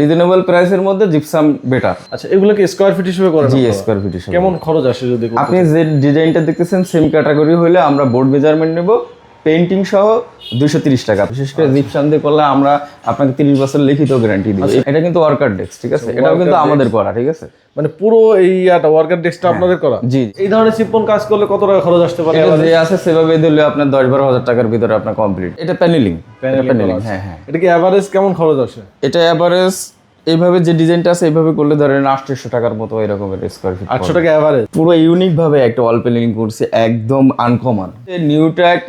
Reasonable প্রাইসের মধ্যে gypsum better. আচ্ছা এগুলোকে স্কয়ার ফিট হিসেবে করেন জি স্কয়ার স্কোয়ার ফিট হিসেবে কেমন খরচ আসে যদি আপনি যে ডিজাইনটা দেখতেছেন সেম ক্যাটাগরি হলে আমরা বোর্ড মেজারমেন্ট নেব পেন্টিং সহ দুশো তিরিশ টাকা। বিশেষ করে জিপসাম দিয়ে করলে আমরা আপনাকে তিরিশ বছর লিখিত গ্যারান্টি দিব। এটা কিন্তু ওয়ার্কার ডেস্ক ঠিক আছে? এটাও কিন্তু আমাদের করা ঠিক আছে? মানে পুরো এই ইয়াটা ওয়ার্কার ডেস্কটা আপনাদের করা? জি এই ধরনের চিপন কাজ করলে কত টাকা খরচ আসতে পারে? এটা যে আছে সেভাবে দিলে আপনার দশ বারো হাজার টাকার ভিতরে আপনার কমপ্লিট এটা প্যানেলিং প্যানেলিং হ্যাঁ হ্যাঁ। এটা কি অ্যাভারেজ কেমন খরচ আসে? এটা অ্যাভারেজ এইভাবে যে ডিজাইনটা আছে এইভাবে করলে ধরেন আটশো টাকার মতো এরকমের স্কোয়ার ফিট আটশো টাকা অ্যাভারেজ পুরো ইউনিক ভাবে একটা ওয়াল প্যানেলিং করছে একদম আনকমন নিউট্র্যাক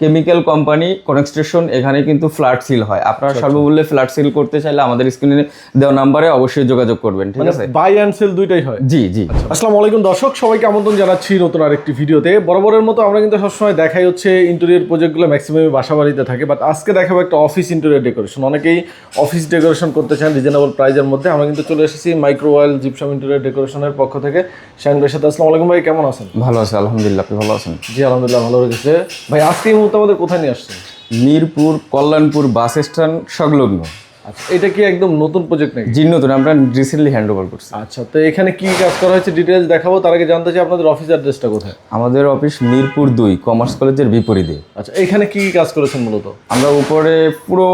কেমিক্যাল কোম্পানি কনেক্সট্রেশন এখানে কিন্তু ফ্ল্যাট সিল হয়। আপনারা সর্বমূল্যে ফ্ল্যাট সিল করতে চাইলে আমাদের স্ক্রিনে দেওয়া নাম্বারে অবশ্যই যোগাযোগ করবেন ঠিক আছে? বাই অ্যান্ড সেল দুইটাই হয়? জি জি। আসসালামু আলাইকুম দর্শক সবাইকে আমন্ত্রণ জানাচ্ছি নতুন আরেকটি ভিডিওতে। বরাবরের মতো আমরা কিন্তু সবসময় দেখাই হচ্ছে ইন্টেরিয়র প্রজেক্টগুলো ম্যাক্সিমাম বাসা বাড়িতে থাকে বাট আজকে দেখাবো একটা অফিস ইন্টেরিয়র ডেকোরেশন অনেকেই অফিস ডেকোরেশন করতে চান রিজনেবল প্রাইজের মধ্যে। আমরা কিন্তু চলে এসেছি মাইক্রোওয়েল জিপসাম ইন্টেরিয়র ডেকোরেশনের পক্ষ থেকে। শাহিন ভাইয়ের সাথে। আসসালামু আলাইকুম ভাই কেমন আছেন? ভালো আছে আলহামদুলিল্লাহ আপনি ভালো আছেন? জি আলহামদুলিল্লাহ ভালো রেখেছে ভাই আজকে মুহূর্তে আমাদের কোথায় নিয়ে আসছেন? মিরপুর কল্যাণপুর বাস স্ট্যান্ড সংলগ্ন। আচ্ছা এটা কি একদম নতুন প্রজেক্ট নাকি? জি নতুন। আমরা রিসেন্টলি হ্যান্ড ওভার করছি। আচ্ছা তো এখানে কি কাজ করা হয়েছে? ডিটেলস দেখাবো তার আগে জানতে চাই আপনাদের অফিস অ্যাড্রেসটা কোথায়? আমাদের অফিস মিরপুর দুই কমার্স কলেজের বিপরীতে। আচ্ছা এখানে কি কি কাজ করেছেন মূলত? আমরা উপরে পুরো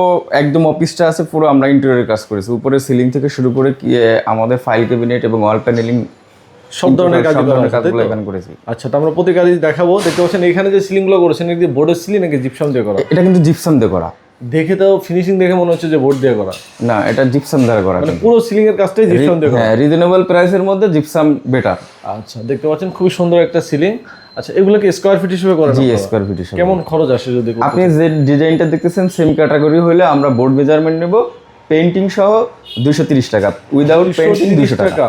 একদম অফিসটা আছে পুরো আমরা ইন্টেরিয়রের কাজ করেছি। উপরে সিলিং থেকে শুরু করে কি, আমাদের ফাইল ক্যাবিনেট এবং ওয়াল প্যানেলিং সব ধরনের কাজ করা এখানে করেছি। আচ্ছা তো আমরা প্রতি কাজই দেখাবো। দেখতে পাচ্ছেন এখানে যে সিলিংগুলো করেছেন এগুলি বোর্ডের সিলিং নাকি জিপসাম দিয়ে করা? এটা কিন্তু জিপসাম দিয়ে করা। দেখে তো ফিনিশিং দেখে মনে হচ্ছে যে বোর্ড দিয়ে করা। না এটা জিপসাম দ্বারা করা মানে পুরো সিলিং এর কাজটাই জিপসাম দিয়ে করা। হ্যাঁ রিজনেবল প্রাইসের মধ্যে জিপসাম বেটার আচ্ছা দেখতে পাচ্ছেন খুবই সুন্দর একটা সিলিং আচ্ছা এগুলো কি স্কোয়ার ফিট হিসেবে করেন জি? স্কোয়ার ফিট হিসেবে। কেমন খরচ আসে যদি আপনি যে ডিজাইনটা দেখতেছেন সেম ক্যাটাগরি হলে আমরা বোর্ড মেজারমেন্ট নেব। পেন্টিং সহ দুশো তিরিশ টাকা। উইদাউট পেন্টিং 130 দুশো টাকা।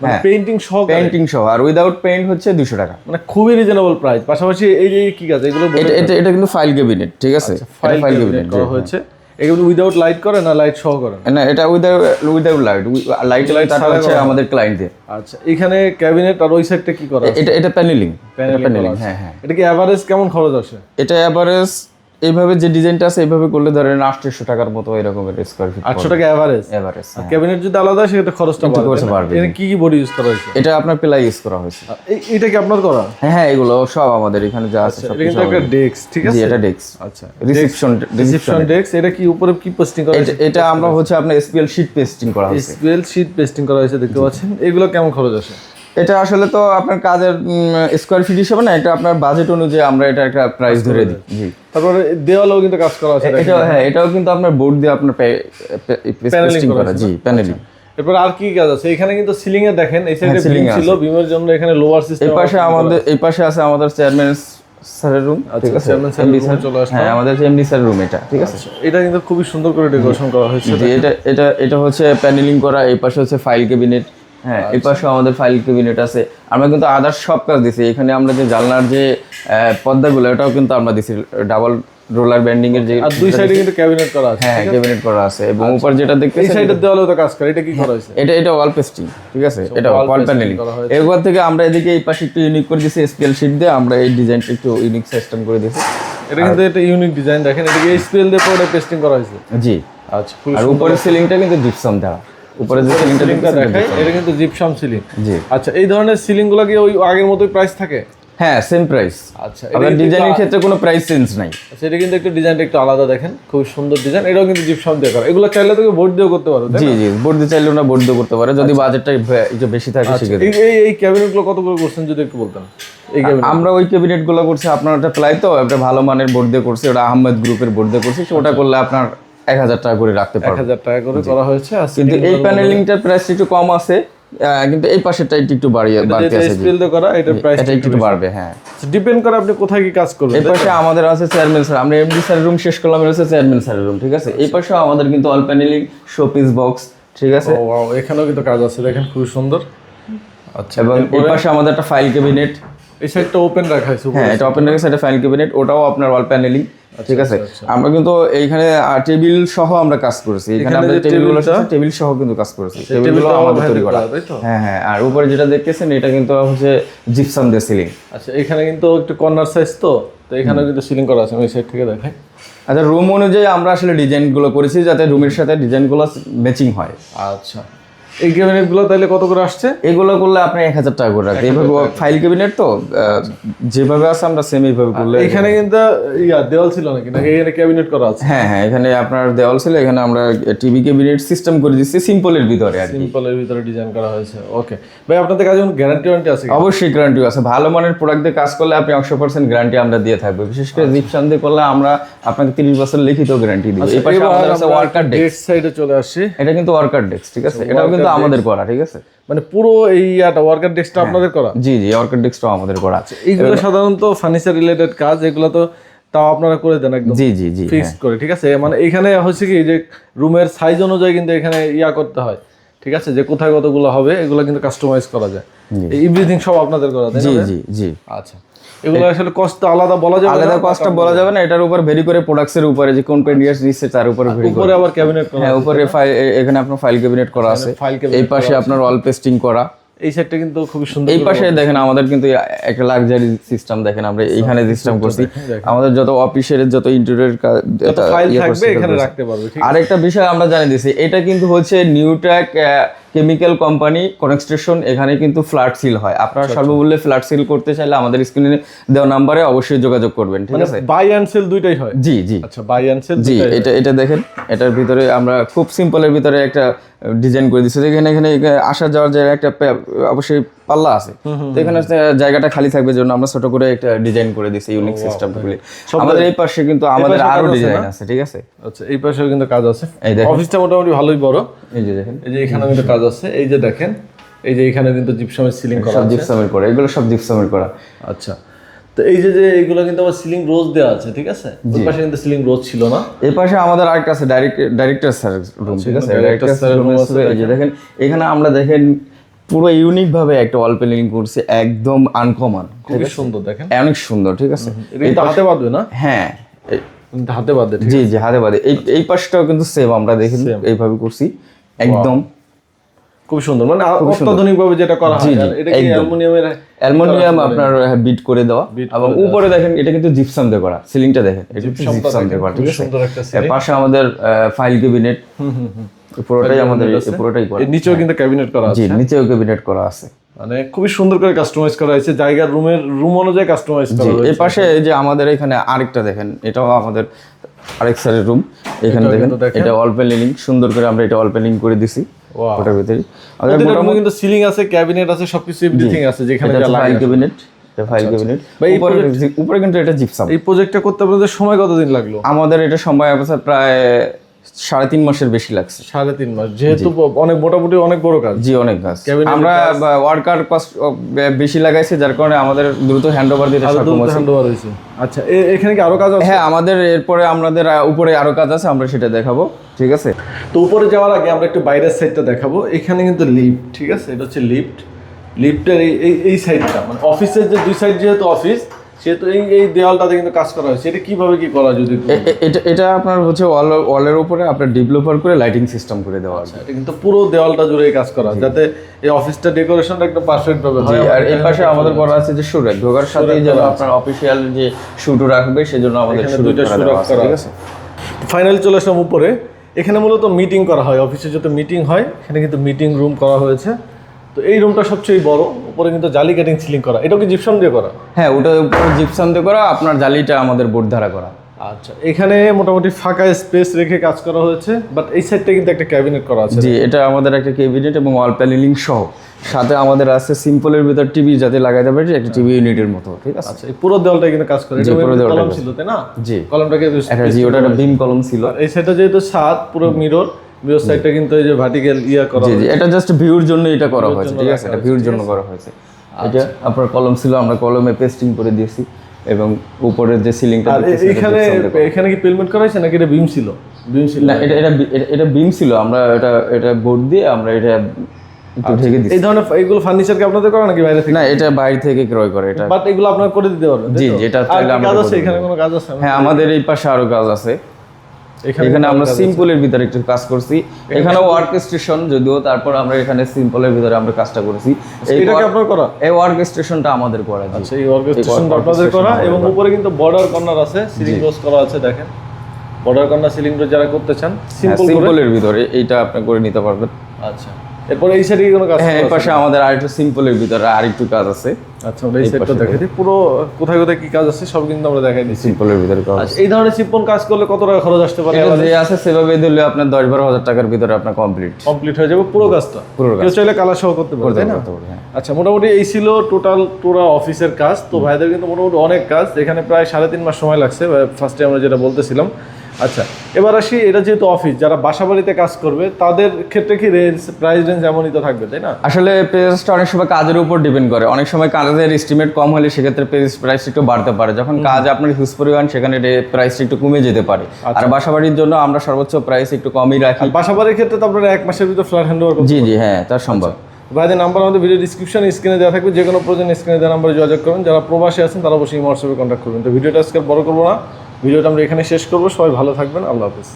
মানে হ্যাঁ। পেইন্টিং সহ পেন্টিং সহ আর উইদাউট পেইন্ট হচ্ছে দুশো টাকা। মানে খুবই রিজনেবল প্রাইস পাশাপাশি এই যে কি কাজ এগুলো এটা এটা কিন্তু ফাইল ক্যাবিনেট ঠিক আছে? ফাইল ফাইল ক্যাবিনেট করা হয়েছে। এগুলো উইদাউট লাইট করে না লাইট সহ করেন না এটা without without light light light ছাড়া হচ্ছে করা। আমাদের ক্লায়েন্টদের আচ্ছা এখানে ক্যাবিনেট আর ওই সাইডটা কি করা এটা এটা প্যানেলিং প্যানেলিং হ্যাঁ হ্যাঁ। এটা কি অ্যাভারেজ কেমন খরচ আসে? এটা এভারেজ এইভাবে যে ডিজাইনটা আছে এইভাবে করলে ধরেন আটশো টাকার মতো এরকমের স্কোয়ার ফিট আটশো টাকা এভারেজ এভারেজ ক্যাবিনেট যদি আলাদা হয় সেক্ষেত্রে খরচটা বাড়বে খরচ বাড়বে, এখানে কি কি বডি ইউজ করা হয়েছে? এটা আপনার প্লাই ইউজ করা হয়েছে। এটা কি আপনার করা? হ্যাঁ হ্যাঁ এগুলো সব আমাদের এখানে যা আছে সব এটা একটা ডেস্ক ঠিক আছে? এটা ডেস্ক আচ্ছা রিসেপশন রিসেপশন ডেস্ক এটা কি উপরে কি পোস্টিং করা হয়েছে? এটা আমরা হচ্ছে আপনার এসপিএল শীট পেস্টিং করা হয়েছে। এসপিএল শীট পেস্টিং করা হয়েছে দেখতে পাচ্ছেন। এগুলো কেমন খরচ আসে? এটা আসলে তো আপনার কাজের স্কোয়ার ফিট হিসেবে না এটা আপনার বাজেট অনুযায়ী আমরা এটা একটা প্রাইস ধরে দিই। জি। তারপরে দেওয়ালেও কিন্তু কাজ করা আছে এটা হ্যাঁ এটাও কিন্তু আপনার বোর্ড দিয়ে আপনার পেস্টিং করা জি প্যানেলিং এরপর আর কি কাজ আছে? এখানে কিন্তু সিলিং এ দেখেন এই সাইডে হ্যাঁ, বিম ছিল বিমের জন্য এখানে লোয়ার সিস্টেম এই পাশে আমাদের এই পাশে আছে আমাদের চেয়ারম্যান স্যারের রুম ঠিক আছে? sir এর MD চলে আসলাম। হ্যাঁ আমাদের এমডি স্যার রুম এটা ঠিক আছে? এটা কিন্তু খুবই সুন্দর করে ডেকোরেশন করা হয়েছে। এটা এটা এটা হচ্ছে প্যানেলিং করা এই পাশে হচ্ছে ফাইল ক্যাবিনেট হ্যাঁ এই পাশে আমাদের ফাইল ক্যাবিনেট আছে। আমরা কিন্তু আদার্স সব কাজ দিছি। এখানে আমরা যে জানলার যে পর্দাগুলো এটাও কিন্তু আমরা দিছি। ডাবল রোলার ব্যান্ডিং এর যে আর দুই সাইডে কিন্তু ক্যাবিনেট করা আছে হ্যাঁ ক্যাবিনেট করা আছে। এবং উপর যেটা এই সাইডের দেওয়ালেও তো কাজ করে এটা কি করা হয়েছে? এটা এটা ওয়াল পেস্টিং ঠিক আছে? এটা ওয়াল প্যানেলিং এরপর থেকে আমরা এদিকে এই পাশে একটু ইউনিক করে দিয়েছি স্কেল শিট দিয়ে। আমরা এই ডিজাইনটা একটু ইউনিক সিস্টেম করে দিয়েছি এটা কিন্তু একটা ইউনিক ডিজাইন দেখেন এটা কি স্পেল দিয়ে পেস্টিং করা হয়েছে। জি। আচ্ছা আর উপরের সিলিংটা কিন্তু জিপসাম দেওয়া। উপরে যে সিলিংটা দেখাই এটা কিন্তু জিপসাম সিলিং জি। আচ্ছা এই ধরনের সিলিংগুলো কি ওই আগের মতোই প্রাইস থাকে? হ্যাঁ সেম প্রাইস আচ্ছা আপনার ডিজাইনের ক্ষেত্রে কোনো প্রাইস চেঞ্জ নাই। আচ্ছা এটা কিন্তু একটু ডিজাইনটা একটু আলাদা দেখেন খুব সুন্দর ডিজাইন এটাও কিন্তু জিপসাম দিয়ে করা। এগুলো চাইলে তুমি বোর্ড দিয়েও করতে পারো জি জি বোর্ড দিয়ে চাইলেও না বোর্ড দিয়ে করতে পারে। যদি বাজেটটা একটু বেশি থাকে সেক্ষেত্রে। এই এই- এই ক্যাবিনেটগুলো কত করে করছেন যদি একটু বলতেন? এই আমরা ওই ক্যাবিনেটগুলো করছি আপনার একটা প্লাই তো একটা ভালো মানের বোর্ড দিয়ে করছি ওটা আহমেদ গ্রুপের বোর্ড দিয়ে করছি ওটা করলে আপনার এক হাজার টাকা করে রাখতে এক পারবেন হাজার টাকা করে করা হয়েছে কিন্তু এই প্যানেলিংটার প্রাইস একটু কম আছে কিন্তু এই পাশেরটা একটু বাড়িয়ে বাড়তে আছে। স্পেল দিয়ে করা এটার প্রাইস এটা একটু বাড়বে হ্যাঁ। ডিপেন্ড করে আপনি কোথায় কি কাজ করবেন এই পাশে আমাদের আছে চেয়ারম্যান স্যার আমরা এমডি স্যারের রুম শেষ করলাম এটা হচ্ছে চেয়ারম্যান স্যারের রুম ঠিক আছে? এই পাশেও আমাদের কিন্তু অল প্যানেলিং শোপিস বক্স ঠিক আছে? ও এখানেও কিন্তু কাজ আছে দেখেন খুব সুন্দর। আচ্ছা এবং এই পাশে আমাদের একটা ফাইল ক্যাবিনেট এই সাইডটা ওপেন রাখা হয়েছে হ্যাঁ এটা ওপেন রেখেছে এটা ফাইল ক্যাবিনেট ওটাও আপনার ওয়াল প্যানেলিং ঠিক আছে? আমরা কিন্তু এইখানে টেবিল সহ আমরা কাজ করেছি। এখানে এখানে যে টেবিলগুলো টেবিল সহ কিন্তু কাজ করেছি। টেবিলগুলো আমাদের তৈরি করা? হ্যাঁ হ্যাঁ আর উপরে যেটা দেখতেছেন এটা কিন্তু হচ্ছে জিপসাম দিয়ে সিলিং আচ্ছা এখানে কিন্তু একটু কর্নার সাইজ তো তো এখানেও কিন্তু সিলিং করা আছে আমি সাইড থেকে দেখাই। আচ্ছা রুম অনুযায়ী আমরা আসলে ডিজাইনগুলো করেছি যাতে রুমের সাথে ডিজাইনগুলো ম্যাচিং হয়। আচ্ছা। এই ক্যাবিনেটগুলো তাহলে কত করে আসছে? এগুলো করলে আপনি এক হাজার টাকা করে রাখবেন। এইভাবে ফাইল ক্যাবিনেট তো যেভাবে আছে আমরা সেম এইভাবে করলে এখানে কিন্তু ইয়া দেওয়াল ছিল নাকি? নাকি এখানে ক্যাবিনেট করা আছে? হ্যাঁ হ্যাঁ এখানে আপনার দেওয়াল ছিল এখানে আমরা টিভি ক্যাবিনেট সিস্টেম করে দিচ্ছি সিম্পলের ভিতরে আর সিম্পলের ভিতরে ডিজাইন করা হয়েছে। ওকে ভাই আপনাদের কাছে গ্যারান্টি ওয়ারেন্টি আছে অবশ্যই গ্যারান্টি আছে। ভালো মানের প্রোডাক্ট দিয়ে কাজ করলে আপনি একশো পার্সেন্ট গ্যারান্টি আমরা দিয়ে থাকব। বিশেষ করে জিপসান দিয়ে করলে আমরা আপনাকে তিরিশ বছর লিখিত গ্যারান্টি দিব। এই পাশে আমাদের আছে ওয়ার্কার ডেস্ক সাইডে চলে আসছি এটা কিন্তু ওয়ার্কার ডেস্ক ঠিক আছে? এটাও কিন্তু আমাদের করা ঠিক আছে? মানে পুরো এই ইয়াটা ওয়ার্কার ডেস্কটা আপনাদের করা? জি জি ওয়ার্কার ডেস্কটাও আমাদের করা আছে। এইগুলো সাধারণত ফার্নিচার রিলেটেড কাজ এগুলো তো তাও আপনারা করে দেন একদম। জি জি জি ফিক্সড করে ঠিক আছে? মানে এখানে হচ্ছে কি যে রুমের সাইজ অনুযায়ী কিন্তু এখানে ইয়া করতে হয় ঠিক আছে? যে কোথায় কতগুলো হবে এগুলো কিন্তু কাস্টমাইজ করা যায়। এভরিথিং সব আপনাদের করা তাই জি জি জি। আচ্ছা। এগুলো আসলে কষ্ট আলাদা বলা যাবে আলাদা কস্টটা বলা যাবে না এটার উপর ভেরি করে প্রোডাক্টসের উপরে যে কোন দিচ্ছে তার উপরে ভেরি উপরে আবার ক্যাবিনেট করা হ্যাঁ উপরে ফাইল এখানে আপনার ফাইল ক্যাবিনেট করা আছে। এই পাশে আপনার ওয়াল পেস্টিং করা। এই সাইডটা কিন্তু খুবই সুন্দর এই পাশে দেখেন আমাদের কিন্তু একটা লাক্সারি সিস্টেম দেখেন আমরা এইখানে সিস্টেম করছি। আমাদের যত অফিসের যত ইন্টেরিয়র ফাইল থাকবে এখানে রাখতে পারবে ঠিক আরেকটা বিষয় আমরা জানিয়ে দিছি এটা কিন্তু হচ্ছে নিউট্র্যাক কেমিক্যাল কোম্পানি কনস্ট্রাকশন এখানে কিন্তু ফ্ল্যাট সিল হয়। আপনারা সর্বমূল্যে ফ্ল্যাট সিল করতে চাইলে আমাদের স্ক্রিনে দেওয়া নাম্বারে অবশ্যই যোগাযোগ করবেন ঠিক আছে? বাই অ্যান্ড সেল দুইটাই হয়? জি জি। আচ্ছা বাই অ্যান্ড সেল জি এটা এটা দেখেন এটার ভিতরে আমরা খুব সিম্পলের ভিতরে একটা ডিজাইন করে দিচ্ছি এখানে এখানে আসা যাওয়ার জায়গায় একটা অবশ্যই পাল্লা আছে। তো এখানে জায়গাটা খালি থাকবে জন্য আমরা ছোট করে একটা ডিজাইন করে দিচ্ছি ইউনিক সিস্টেমগুলি আমাদের এই পাশে কিন্তু আমাদের আরও ডিজাইন আছে ঠিক আছে? আচ্ছা এই পাশেও কিন্তু কাজ আছে। এই দেখেন। অফিসটা মোটামুটি ভালোই বড়। এই যে দেখেন। এই যে এখানে কিন্তু কাজ আছে। এই যে দেখেন এই যে এখানে কিন্তু জিপসামের সিলিং করা সব আছে। জিপসামের করা এগুলো সব জিপসামের করা। আচ্ছা। তো এই যে যে এইগুলো কিন্তু আবার সিলিং রোজ দেওয়া আছে ঠিক আছে? ওই পাশে কিন্তু সিলিং রোজ ছিল না। এই পাশে আমাদের আরেকটা আছে ডাইরেক্ট ডাইরেক্টর স্যার রুম ঠিক আছে? ডাইরেক্টর স্যার রুম আছে এই যে দেখেন। এখানে আমরা দেখেন পুরো ইউনিক ভাবে একটা ওয়াল পেলিং করছি একদম আনকমন খুবই সুন্দর দেখেন। অনেক সুন্দর ঠিক আছে? এটা হাতে বাঁধবে না? হ্যাঁ। হাতে বাঁধবে জি জি হাতে বাদে এই এই পাশটাও কিন্তু সেম আমরা দেখি এইভাবে করছি একদম খুব সুন্দর। মানে অত্যাধুনিক ভাবে যেটা করা হয় এটা কি অ্যালুমিনিয়ামের অ্যালুমিনিয়াম আপনার বিট করে দেওয়া। এবং উপরে দেখেন এটা কিন্তু জিপসাম দিয়ে করা। সিলিংটা দেখেন এটা জিপসাম দিয়ে করা ঠিক আছে? পাশে আমাদের ফাইল ক্যাবিনেট পুরোটাই আমাদের পুরোটাই করা। নিচেও কিন্তু ক্যাবিনেট করা আছে। জি নিচেও ক্যাবিনেট করা আছে। মানে খুবই সুন্দর করে কাস্টমাইজ করা হয়েছে। জায়গার রুমের রুম অনুযায়ী কাস্টমাইজ করা হয়েছে। এই পাশে এই যে আমাদের এখানে আরেকটা দেখেন এটাও আমাদের আরেক স্যারের রুম এখানে দেখেন এটা অল পেলিং সুন্দর করে আমরা এটা অল পেলিং করে দিছি. ওটার ভিতরে। আমাদের কিন্তু সিলিং আছে ক্যাবিনেট আছে সবকিছু এভরিথিং আছে যেখানে যা লাগে ফাইল ক্যাবিনেট ফাইল ক্যাবিনেট ভাই, উপরে উপরে কিন্তু এটা জিপসাম এই প্রজেক্টটা করতে আপনাদের সময় কতদিন লাগল? আমাদের এটা সময় আছে প্রায় সাড়ে তিন মাসের বেশি লাগছে। সাড়ে তিন মাস যেহেতু অনেক মোটামুটি অনেক বড় কাজ। জি অনেক কাজ। আমরা ওয়ার্কার কস্ট বেশি লাগাইছি যার কারণে আমাদের দ্রুত হ্যান্ড ওভার দিতে সক্ষম হয়েছে হ্যান্ড ওভার হয়েছে। আচ্ছা এখানে কি আরও কাজ আছে? হ্যাঁ আমাদের এরপরে আমাদের উপরে আরও কাজ আছে আমরা সেটা দেখাবো ঠিক আছে? তো উপরে যাওয়ার আগে আমরা একটু বাইরের সাইডটা দেখাবো। এখানে কিন্তু লিফট ঠিক আছে? এটা হচ্ছে লিফট লিফটের এই এই এই সাইডটা মানে অফিসের যে দুই সাইড যেহেতু অফিস সেহেতু এই এই দেওয়ালটাতে কিন্তু কাজ করা হয়েছে এটা কীভাবে কি করা যদি এটা এটা আপনার হচ্ছে ওয়াল ওয়ালের উপরে আপনার ডেভেলপার করে লাইটিং সিস্টেম করে দেওয়া আছে। এটা কিন্তু পুরো দেওয়ালটা জুড়ে কাজ করা যাতে এই অফিসটা ডেকোরেশনটা একদম পারফেক্ট ভাবে হয়। আর এই পাশে আমাদের করা আছে যে শুট ঢোকার সাথে যেন আপনার অফিসিয়াল যে শুট রাখবে সেজন্য আমাদের শুট দুইটা করা ঠিক। আছে। ফাইনালি চলে আসলাম উপরে। এখানে মূলত মিটিং করা হয়। অফিসে যত মিটিং হয় এখানে কিন্তু মিটিং রুম করা হয়েছে। তো এই রুমটা সবচেয়ে বড় উপরে কিন্তু জালি কাটিং সিলিং করা। এটা কি জিপসাম দিয়ে করা? হ্যাঁ ওটা উপরে জিপসাম দিয়ে করা আপনার জালিটা আমাদের বোর্ড ধারা করা। আচ্ছা এখানে মোটামুটি ফাঁকা স্পেস রেখে কাজ করা হয়েছে বাট এই সাইডটা কিন্তু একটা ক্যাবিনেট করা আছে। জি এটা আমাদের একটা ক্যাবিনেট এবং ওয়াল প্যানেলিং সহ। সাথে আমাদের আছে সিম্পলের ভিতর টিভি যাতে লাগাই দেবে একটা টিভি ইউনিটের মতো ঠিক আছে? আচ্ছা এই পুরো দেওয়ালটা কিন্তু কাজ করে। পুরো দেওয়ালটা কলম ছিল তাই না? জি। কলমটাকে জি ওটা একটা বিম কলম ছিল। এই সাইডটা যেহেতু সাত পুরো মিরর সাইডটা কিন্তু এই যে ভার্টিক্যাল ইয়া করা জি জি এটা জাস্ট ভিউর জন্য এটা করা হয়েছে ঠিক আছে? এটা ভিউর জন্য করা হয়েছে। এটা আপনার কলম ছিল আমরা কলমে পেস্টিং করে দিয়েছি এবং উপরের যে সিলিংটা এখানে এখানে কি করা হয়েছে নাকি এটা বিম ছিল? বিম ছিল। না এটা এটা এটা- বিম ছিল। আমরা এটা এটা বোর্ড দিয়ে আমরা এটা একটু ঢেকে দিচ্ছি। এই ধরনের এইগুলো ফার্নিচার কি আপনাদের করা নাকি বাইরে থেকে? না এটা বাইরে থেকে ক্রয় করে এটা বাট এগুলো আপনারা করে দিতে পারবেন জি জি এটা আর চাইলে আমরা কাজ আছে এখানে কোনো কাজ আছে? হ্যাঁ আমাদের এই পাশে আরও কাজ আছে। এখানে আমরা সিম্পলের ভিতরে একটু কাজ করছি। এখানে ওয়ার্ক স্টেশন যদিও তারপর আমরা এখানে সিম্পলের ভিতরে আমরা কাজটা করেছি। এটাকে এটা কি আপনার করা? এই ওয়ার্ক স্টেশনটা আমাদের করা আছে আচ্ছা এই অর্কেস্ট্রেশন আপনাদের করা এবং উপরে কিন্তু বর্ডার কর্নার আছে সিলিং রোজ করা আছে দেখেন। বর্ডার কর্নার সিলিং রোজ যারা করতে চান সিম্পল সিম্পলের ভিতরে এইটা আপনি করে নিতে পারবেন। আচ্ছা। এরপরে এই সাইডে কোনো কাজ হ্যাঁ এই আছে? পাশে আমাদের আরেকটু সিম্পলের ভিতরে আরেকটু কাজ আছে। আচ্ছা আমরা এই সাইডটা দেখাই দিই। পুরো কোথায় কোথায় কি কাজ আছে সব কিন্তু আমরা দেখাই দিচ্ছি। সিম্পলের ভিতরে কাজ আচ্ছা এই ধরনের সিম্পল কাজ করলে কত টাকা খরচ আসতে পারে? এটা যে আছে সেভাবে দিলে আপনার দশ বারো হাজার টাকার ভিতরে আপনার কমপ্লিট কমপ্লিট হয়ে যাবে পুরো কাজটা? পুরো কাজ। চাইলে কালার সহ করতে পারবে তাই না? হ্যাঁ। আচ্ছা মোটামুটি এই ছিল টোটাল পুরো অফিসের কাজ। তো ভাইদের কিন্তু মোটামুটি অনেক কাজ। এখানে প্রায় সাড়ে তিন মাস সময় লাগছে ফার্স্টে আমরা যেটা বলতেছিলাম আচ্ছা এবার আসি এটা যেহেতু অফিস যারা বাসা বাড়িতে কাজ করবে তাদের ক্ষেত্রে কি রেঞ্জ প্রাইস রেঞ্জ এমনই তো থাকবে তাই না? আসলে প্রাইসটা অনেক সময় কাজের উপর ডিপেন্ড করে। অনেক সময় কাজের এস্টিমেট কম হলে সেক্ষেত্রে প্রাইস একটু বাড়তে পারে। যখন কাজ আপনার হিউজ পরিমাণ সেখানে প্রাইসটা একটু কমে যেতে পারে। আর বাসা বাড়ির জন্য আমরা সর্বোচ্চ প্রাইস একটু কমই রাখি। বাসা বাড়ির ক্ষেত্রে তো আপনারা এক মাসের ভিতর ফ্ল্যাট হ্যান্ড ওভার জি জি হ্যাঁ তার সম্ভব। ভাইদের নাম্বার আমাদের ভিডিও ডিসক্রিপশন স্ক্রিনে দেওয়া থাকবে। যে কোনো প্রয়োজন স্ক্রিনে দেওয়া নাম্বারে যোগাযোগ করুন। যারা প্রবাসী আছেন তারা অবশ্যই হোয়াটসঅ্যাপে কন্ট্যাক্ট করবেন। তো ভিডিওটা আজকে বড় করব না। ভিডিওটা আমরা এখানে শেষ করব। সবাই ভালো থাকবেন। আল্লাহ হাফিজ।